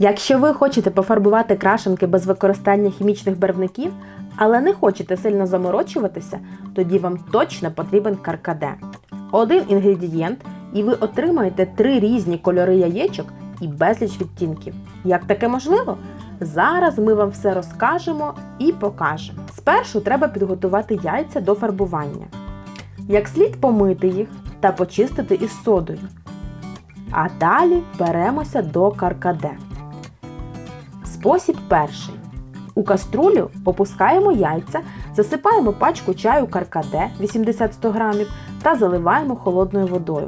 Якщо ви хочете пофарбувати крашенки без використання хімічних барвників, але не хочете сильно заморочуватися, тоді вам точно потрібен каркаде. Один інгредієнт, і ви отримаєте три різні кольори яєчок і безліч відтінків. Як таке можливо? Зараз ми вам все розкажемо і покажемо. Спершу треба підготувати яйця до фарбування. Як слід помити їх та почистити із содою. А далі беремося до каркаде. Спосіб перший. У каструлю опускаємо яйця, засипаємо пачку чаю каркаде 80-100 грамів та заливаємо холодною водою.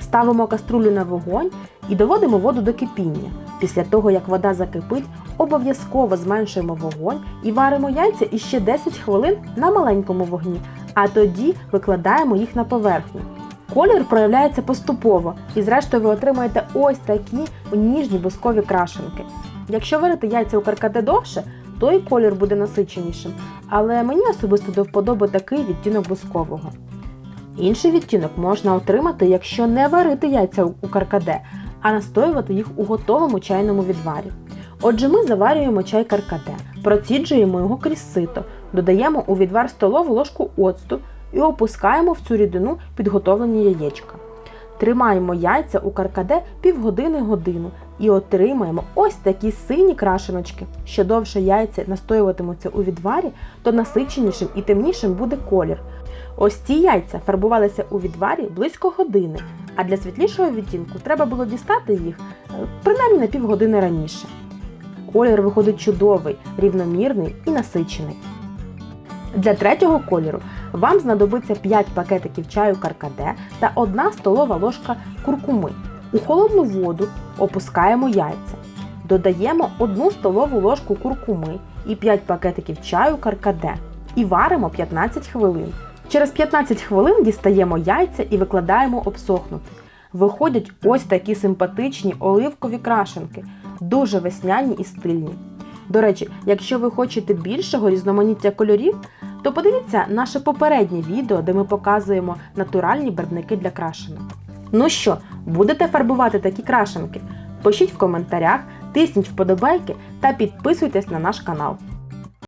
Ставимо каструлю на вогонь і доводимо воду до кипіння. Після того, як вода закипить, обов'язково зменшуємо вогонь і варимо яйця іще 10 хвилин на маленькому вогні, а тоді викладаємо їх на поверхню. Колір проявляється поступово, і зрештою ви отримаєте ось такі ніжні бускові крашенки. Якщо варити яйця у каркаде довше, то і колір буде насиченішим, але мені особисто до вподоби такий відтінок бускового. Інший відтінок можна отримати, якщо не варити яйця у каркаде, а настоювати їх у готовому чайному відварі. Отже, ми заварюємо чай каркаде, проціджуємо його крізь сито, додаємо у відвар столову ложку оцту і опускаємо в цю рідину підготовлені яєчка. Тримаємо яйця у каркаде півгодини-годину і отримаємо ось такі сині крашеночки. Що довше яйця настоюватимуться у відварі, то насиченішим і темнішим буде колір. Ось ці яйця фарбувалися у відварі близько години, а для світлішого відтінку треба було дістати їх е, принаймні на півгодини раніше. Колір виходить чудовий, рівномірний і насичений. Для третього кольору вам знадобиться 5 пакетиків чаю каркаде та 1 столова ложка куркуми. У холодну воду опускаємо яйця. Додаємо 1 столову ложку куркуми і 5 пакетиків чаю каркаде. І варимо 15 хвилин. Через 15 хвилин дістаємо яйця і викладаємо обсохнути. Виходять ось такі симпатичні оливкові крашенки, дуже весняні і стильні. До речі, якщо ви хочете більшого різноманіття кольорів, то подивіться наше попереднє відео, де ми показуємо натуральні барвники для крашенок. Ну що, будете фарбувати такі крашенки? Пишіть в коментарях, тисніть вподобайки та підписуйтесь на наш канал.